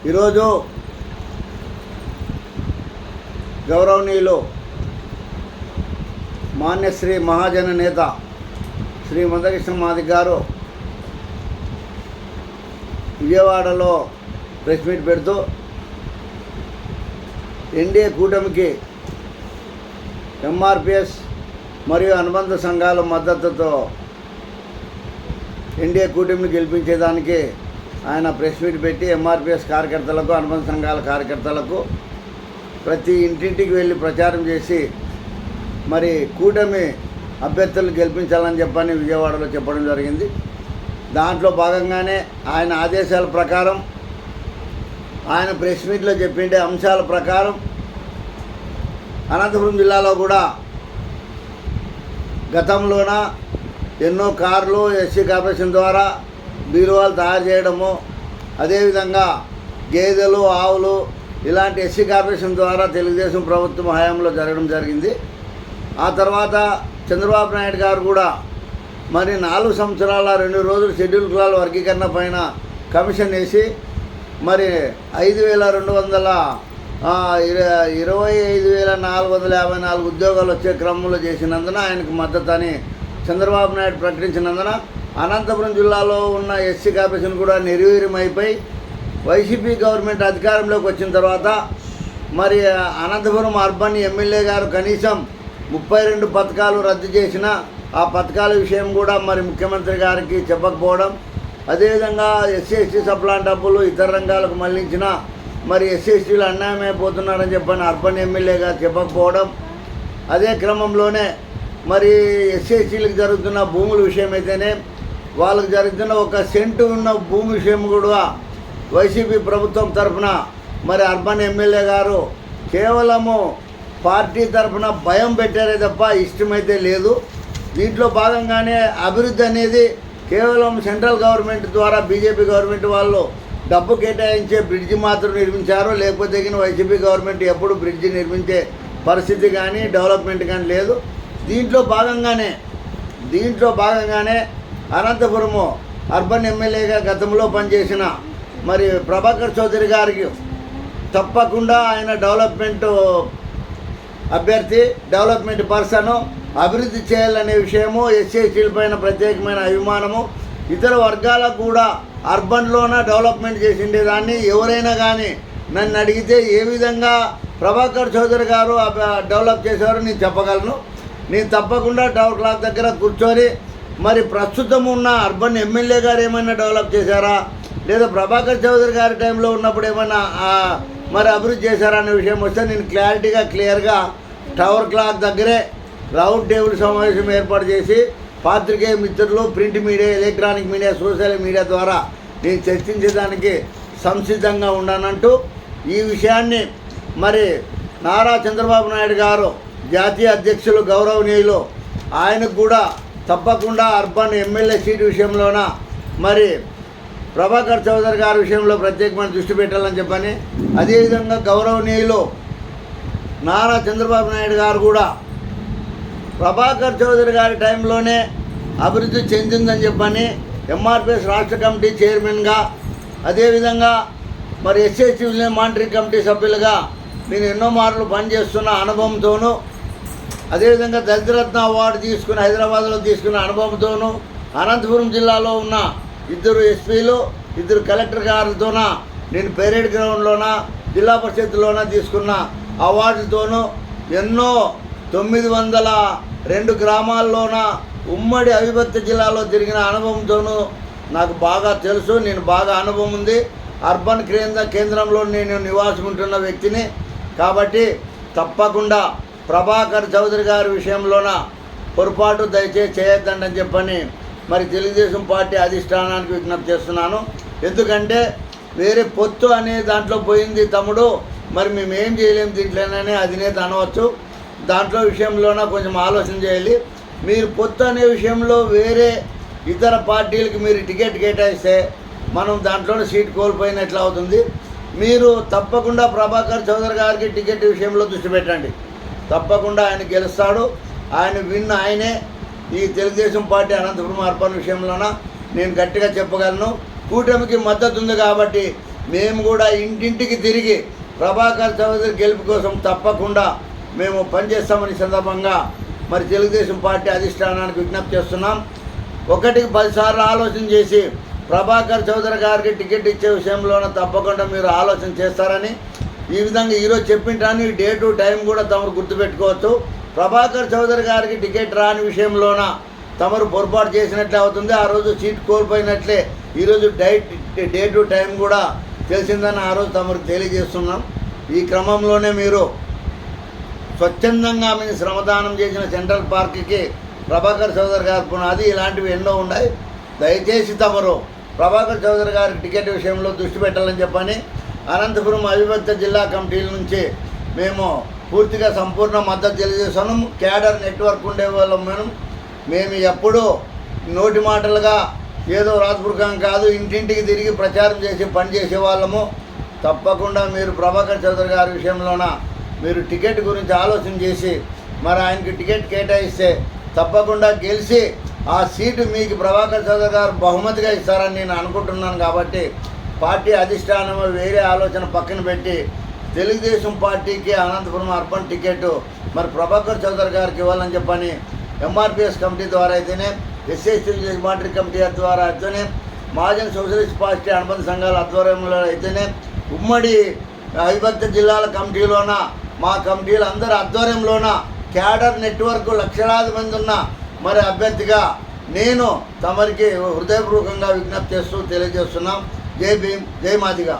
ఈరోజు గౌరవనీయులు మాన్యశ్రీ మహాజన నేత శ్రీ మందకృష్ణ మాది గారు విజయవాడలో ప్రెస్ మీట్ పెడుతూ ఎన్డీఏ కూటమికి ఎంఆర్పిఎస్ మరియు అనుబంధ సంఘాల మద్దతుతో ఎన్డీఏ కూటమిని గెలిపించేదానికి ఆయన ప్రెస్ మీట్ పెట్టి ఎంఆర్పిఎస్ కార్యకర్తలకు అనుబంధ సంఘాల కార్యకర్తలకు ప్రతి ఇంటింటికి వెళ్ళి ప్రచారం చేసి మరి కూటమి అభ్యర్థులు గెలిపించాలని చెప్పని విజయవాడలో చెప్పడం జరిగింది. దాంట్లో భాగంగానే ఆయన ఆదేశాల ప్రకారం ఆయన ప్రెస్ మీట్లో చెప్పిండే అంశాల ప్రకారం అనంతపురం జిల్లాలో కూడా గతంలోన ఎన్నో కార్లు ఎస్సీ కార్పొరేషన్ ద్వారా బీరువాలు తయారు చేయడము అదేవిధంగా గేదెలు ఆవులు ఇలాంటి ఎస్సీ కార్పొరేషన్ ద్వారా తెలుగుదేశం ప్రభుత్వం హయాంలో జరగడం జరిగింది. ఆ తర్వాత చంద్రబాబు నాయుడు గారు కూడా మరి నాలుగు సంవత్సరాల రెండు రోజులు షెడ్యూల్ కులాల వర్గీకరణ పైన కమిషన్ వేసి మరి ఐదు వేల రెండు వందల ఇరవై ఐదు వేల నాలుగు వందల యాభై నాలుగు ఉద్యోగాలు వచ్చే క్రమంలో చేసినందున ఆయనకు మద్దతు అని చంద్రబాబు నాయుడు ప్రకటించినందున అనంతపురం జిల్లాలో ఉన్న ఎస్సీ కార్పొరేషన్ కూడా నిర్వీర్యమైపోయి వైసీపీ గవర్నమెంట్ అధికారంలోకి వచ్చిన తర్వాత మరి అనంతపురం అర్బన్ ఎమ్మెల్యే గారు కనీసం ముప్పై రెండు పథకాలు రద్దు చేసిన ఆ పథకాల విషయం కూడా మరి ముఖ్యమంత్రి గారికి చెప్పకపోవడం అదేవిధంగా ఎస్సీ ఎస్టీ సప్లాన్ డబ్బులు ఇతర రంగాలకు మళ్ళించిన మరి ఎస్సీ ఎస్టీలు అన్యాయమైపోతున్నారని చెప్పని అర్బన్ ఎమ్మెల్యే గారు చెప్పకపోవడం అదే క్రమంలోనే మరి ఎస్సీ ఎస్టీలకు జరుగుతున్న భూముల విషయం అయితేనే వాళ్ళకు జరుగుతున్న ఒక సెంటు ఉన్న భూమి విషయం కూడా వైసీపీ ప్రభుత్వం తరఫున మరి అర్బన్ ఎమ్మెల్యే గారు కేవలము పార్టీ తరఫున భయం పెట్టారే తప్ప ఇష్టమైతే లేదు. దీంట్లో భాగంగానే అభివృద్ధి అనేది కేవలం సెంట్రల్ గవర్నమెంట్ ద్వారా బీజేపీ గవర్నమెంట్ వాళ్ళు డబ్బు కేటాయించే బ్రిడ్జి మాత్రం నిర్మించారు లేకపోతే వైసీపీ గవర్నమెంట్ ఎప్పుడు బ్రిడ్జి నిర్మించే పరిస్థితి కానీ డెవలప్మెంట్ కానీ లేదు. దీంట్లో భాగంగానే దీంట్లో భాగంగానే అనంతపురము అర్బన్ ఎమ్మెల్యేగా గతంలో పనిచేసిన మరి ప్రభాకర్ చౌదరి గారికి తప్పకుండా ఆయన డెవలప్మెంట్ అభ్యర్థి డెవలప్మెంట్ పర్సన్ అభివృద్ధి చేయాలనే విషయము ఎస్సీ పైన ప్రత్యేకమైన అభిమానము. ఇతర వర్గాలకు కూడా అర్బన్లోన డెవలప్మెంట్ చేసిండే దాన్ని ఎవరైనా కానీ నన్ను అడిగితే ఏ విధంగా ప్రభాకర్ చౌదరి గారు డెవలప్ చేశారో నేను చెప్పగలను. నేను తప్పకుండా టవర్ క్లాక్ దగ్గర కూర్చొని మరి ప్రస్తుతం ఉన్న అర్బన్ ఎమ్మెల్యే గారు ఏమైనా డెవలప్ చేశారా? లేదా ప్రభాకర్ చౌదరి గారి టైంలో ఉన్నప్పుడు ఏమైనా మరి అభివృద్ధి చేశారా అనే విషయం వస్తే నేను క్లారిటీగా క్లియర్గా టవర్ క్లాక్ దగ్గరే రౌండ్ టేబుల్ సమావేశం ఏర్పాటు చేసి పాత్రికేయ మిత్రులు print media electronic media social media ద్వారా నేను చర్చించడానికి సంసిద్ధంగా ఉన్నానంటూ ఈ విషయాన్ని మరి నారా చంద్రబాబు నాయుడు గారు జాతీయ అధ్యక్షులు గౌరవనీయులు ఆయనకు కూడా తప్పకుండా అర్బన్ ఎమ్మెల్యే సీటు విషయంలోన మరి ప్రభాకర్ చౌదరి గారి విషయంలో ప్రత్యేకమైన దృష్టి పెట్టాలని చెప్పని అదేవిధంగా గౌరవనీయులు నారా చంద్రబాబు నాయుడు గారు కూడా ప్రభాకర్ చౌదరి గారి టైంలోనే అభివృద్ధి చెందిందని చెప్పని ఎంఆర్పిఎస్ రాష్ట్ర కమిటీ చైర్మన్గా అదేవిధంగా మరి ఎస్ఎస్టీ మానిటరింగ్ కమిటీ సభ్యులుగా నేను ఎన్నో మార్లు పనిచేస్తున్న అనుభవంతోనూ అదేవిధంగా దళితరత్న అవార్డు తీసుకుని హైదరాబాద్లో తీసుకున్న అనుభవంతోనూ అనంతపురం జిల్లాలో ఉన్న ఇద్దరు ఎస్పీలు ఇద్దరు కలెక్టర్ గారితోన నేను పెరేడ్ గ్రౌండ్లోన జిల్లా పరిషత్లోన తీసుకున్న అవార్డుతోనూ ఎన్నో తొమ్మిది వందల రెండు గ్రామాల్లోన ఉమ్మడి అవిభక్త జిల్లాలో జరిగిన అనుభవంతోనూ నాకు బాగా తెలుసు నేను బాగా అనుభవం ఉంది. అర్బన్ కేంద్ర కేంద్రంలో నేను నివాసం ఉంటున్న వ్యక్తిని కాబట్టి తప్పకుండా ప్రభాకర్ చౌదరి గారి విషయంలోన పొరపాటు దయచేసి చేయొద్దండి అని చెప్పని మరి తెలుగుదేశం పార్టీ అధిష్టానానికి విజ్ఞప్తి చేస్తున్నాను. ఎందుకంటే వేరే పొత్తు అనే దాంట్లో పోయింది తమ్ముడు. మరి మేము ఏం చేయలేము దీంట్లోనే అధినేత అనవచ్చు. దాంట్లో విషయంలోన కొంచెం ఆలోచన చేయాలి. మీరు పొత్తు అనే విషయంలో వేరే ఇతర పార్టీలకు మీరు టికెట్ కేటాయిస్తే మనం దాంట్లోనే సీట్ కోల్పోయినట్లు అవుతుంది. మీరు తప్పకుండా ప్రభాకర్ చౌదరి గారికి టికెట్ విషయంలో దృష్టి పెట్టండి. తప్పకుండా ఆయన గెలుస్తాడు. ఆయన విన్ ఆయనే ఈ తెలుగుదేశం పార్టీ అనంతపురం అర్పణ విషయంలోన నేను గట్టిగా చెప్పగలను. కూటమికి మద్దతు ఉంది కాబట్టి మేము కూడా ఇంటింటికి తిరిగి ప్రభాకర్ చౌదరి గెలుపు కోసం తప్పకుండా మేము పనిచేస్తామని సందర్భంగా మరి తెలుగుదేశం పార్టీ అధిష్టానానికి విజ్ఞప్తి చేస్తున్నాం. ఒకటికి పదిసార్లు ఆలోచన చేసి ప్రభాకర్ చౌదరి గారికి టికెట్ ఇచ్చే విషయంలోనూ తప్పకుండా మీరు ఆలోచన చేస్తారని ఈ విధంగా ఈరోజు చెప్పిన రాని డే టు టైం కూడా తమరు గుర్తుపెట్టుకోవచ్చు. ప్రభాకర్ చౌదరి గారికి టికెట్ రాని విషయంలోన తమరు పొరపాటు చేసినట్లే అవుతుంది. ఆ రోజు సీట్ కోల్పోయినట్లే ఈరోజు డైట్ డే టు టైం కూడా తెలిసిందని ఆ రోజు తమరు తెలియజేస్తున్నాం. ఈ క్రమంలోనే మీరు స్వచ్ఛందంగా మీరు శ్రమదానం చేసిన సెంట్రల్ పార్క్కి ప్రభాకర్ చౌదరి గారి పునాది ఇలాంటివి ఎన్నో ఉన్నాయి. దయచేసి తమరు ప్రభాకర్ చౌదరి గారి టికెట్ విషయంలో దృష్టి పెట్టాలని చెప్పని అనంతపురం అవిభక్త జిల్లా కమిటీల నుంచి మేము పూర్తిగా సంపూర్ణ మద్దతు తెలియజేస్తున్నాము క్యాడర్ నెట్వర్క్ ఉండే వాళ్ళం మేము మేము ఎప్పుడూ నోటి మాటలుగా ఏదో రాజపురకం కాదు ఇంటింటికి తిరిగి ప్రచారం చేసి పని చేసే వాళ్ళము. తప్పకుండా మీరు ప్రభాకర్ చౌదరి గారి విషయంలోన మీరు టికెట్ గురించి ఆలోచన చేసి మరి ఆయనకి టికెట్ కేటాయిస్తే తప్పకుండా గెలిచి ఆ సీటు మీకు ప్రభాకర్ చౌదరి గారు బహుమతిగా ఇస్తారని నేను అనుకుంటున్నాను కాబట్టి పార్టీ అధిష్టానం వేరే ఆలోచన పక్కన పెట్టి తెలుగుదేశం పార్టీకి అనంతపురం అర్బన్ టికెట్ మరి ప్రభాకర్ చౌదరి గారికి ఇవ్వాలని చెప్పని ఎంఆర్పిఎస్ కమిటీ ద్వారా అయితేనే ఎస్ఎస్టీ లెజిస్లేటివ్ కమిటీ ద్వారా అయితేనే మహాజన్ సోషలిస్ట్ పార్టీ అనుబంధ సంఘాల ఆధ్వర్యంలో అయితేనే ఉమ్మడి అవిభక్త జిల్లాల కమిటీలోన మా కమిటీలు అందరి ఆధ్వర్యంలోన క్యాడర్ నెట్వర్క్ లక్షలాది మంది ఉన్న మరి అభ్యర్థిగా నేను తమరికి హృదయపూర్వకంగా విజ్ఞప్తి చేస్తూ తెలియజేస్తున్నాం. జై భీమ్ జై మాదిగా.